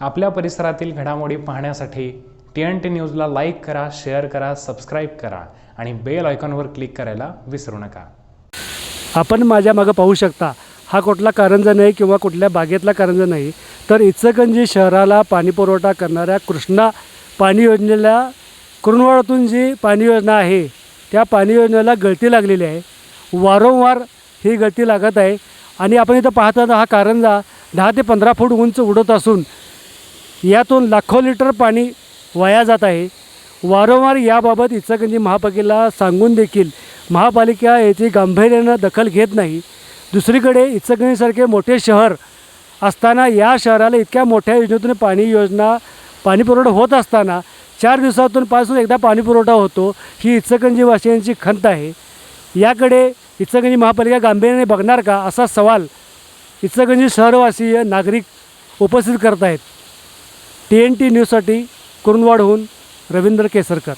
आपल्या परिसरातील घडामोडी पाहण्यासाठी टी एन टी न्यूजला लाईक करा शेअर करा सबस्क्राईब करा आणि बेल आयकॉनवर क्लिक करायला विसरू नका. आपण माझ्या मागं पाहू शकता हा कुठला कारंजा नाही किंवा कुठल्या बागेतला कारंजा नाही तर इचकंजी शहराला पाणीपुरवठा करणाऱ्या कृष्णा पाणी योजनेला कुरुणवाडातून जी पाणी योजना आहे त्या पाणी योजनेला गळती लागलेली आहे. वारंवार ही गळती लागत आहे आणि आपण इथं पाहता हा कारंजा दहा ते पंधरा फूट उंच उडत असून यातून लाखो लिटर पाणी वाया जात आहे. वारंवार याबाबत इचलकरंजी महापालिकेला सांगून देखील महापालिका याची गांभीर्यानं दखल घेत नाही. दुसरीकडे इचलकरंजीसारखे मोठे शहर असताना या शहराला इतक्या मोठ्या योजनेतून पाणी योजना पाणीपुरवठा होत असताना चार दिवसातून पासून एकदा पाणीपुरवठा होतो ही इचलकरंजीवासियांची खंत आहे. याकडे इचलकरंजी महापालिका गांभीर्याने बघणार का असा सवाल इचलकरंजी शहरवासीय नागरिक उपस्थित करत आहेत टी एन टी न्यूजसाठी कुरुंदवाडहून रवींद्र केसरकर.